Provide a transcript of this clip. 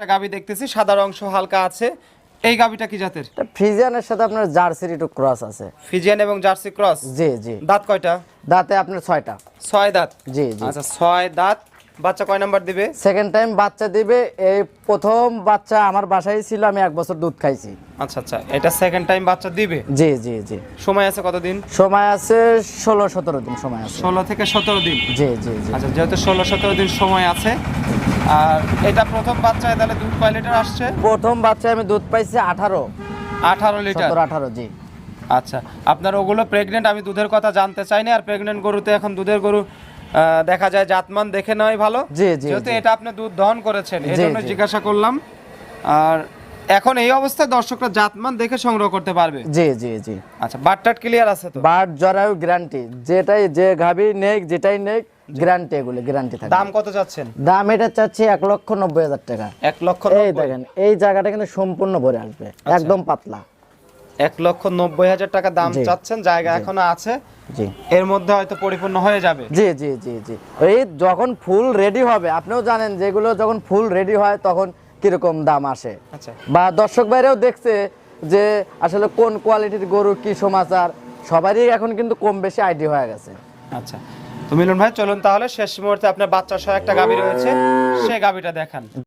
একটা গাবি দেখতেছি সাদা অংশ হালকা আছে। এই গাবিটা কি জাতের? ফ্রিজিয়ানের সাথে আপনার জার্সির একটু ক্রস আছে। ফিজিয়ান এবং জার্সি ক্রস? জি জি। দাঁত কয়টা? দাঁতে আপনার ছয়টা। ছয় দাঁত? জি জি। আচ্ছা ছয় দাঁত। বাচ্চা কয় নাম্বার দিবে? সেকেন্ড টাইম বাচ্চা দিবে এই প্রথম বাচ্চা আমার বাসায় ছিল আমি এক বছর দুধ খাইছি। আচ্ছা আচ্ছা এটা সেকেন্ড টাইম বাচ্চা দিবে? জি জি জি। সময় আছে কতদিন? সময় আছে ষোলো সতেরো দিন সময় আছে। ষোলো থেকে সতেরো দিন? জি জি জি। আচ্ছা যেহেতু ষোলো সতেরো দিন সময় আছে আর এটা প্রথম বাচ্চায় তাহলে দুধ কয় লিটার আসছে? প্রথম বাচ্চায় আমি দুধ পাইছি আঠারো। আঠারো লিটার? আঠারো জি। আচ্ছা আপনার ওগুলো প্রেগনেন্ট আমি দুধের কথা জানতে চাই না আর প্রেগনেন্ট গরুতে এখন দুধের গরু দেখা যায় জাতমান দেখে নেওয়াই ভালো। জি, জি, যেহেতু। এটা আপনি দুধ দহন করেছেন এই জন্য জিজ্ঞাসা করলাম। আর এখন এই অবস্থায় দর্শকরা জাতমান দেখে সংগ্রহ করতে পারবে? জি জি জি। আচ্ছা বাটটাট ক্লিয়ার আছে তো? বাট জরায়ু গ্যারান্টি। যেটাই যে গাভি নেক যেটাই নেক গ্যারান্টি এগুলো গ্যারান্টি থাকে দাম কত যাচ্ছেন দাম এটা চাচ্ছি এক লক্ষ নব্বই হাজার টাকা। এক লক্ষ এই দেখেন এই জায়গাটা কিন্তু সম্পূর্ণ ভরে আসবে একদম পাতলা। এক লক্ষ নব্বই হাজার টাকা দাম চাচ্ছেন জায়গা এখনও আছে। জি। এর মধ্যে হয়তো পরিপূর্ণ হয়ে যাবে। জি জি জি জি। এই যখন ফুল রেডি হবে আপনিও জানেন যেগুলো যখন ফুল রেডি হয় তখন কীরকম দাম আসে। আচ্ছা। বা দর্শক বাইরেও দেখছে যে আসলে কোন কোয়ালিটির গরু কি সমাচার সবারই এখন কিন্তু কম বেশি আইডিয়া হয়ে গেছে। আচ্ছা। তো মিলন ভাই, চলুন তাহলে শেষ মুহূর্তে আপনার বাচ্চা সহ একটা গাবি রয়েছে সেই গাবিটা দেখান।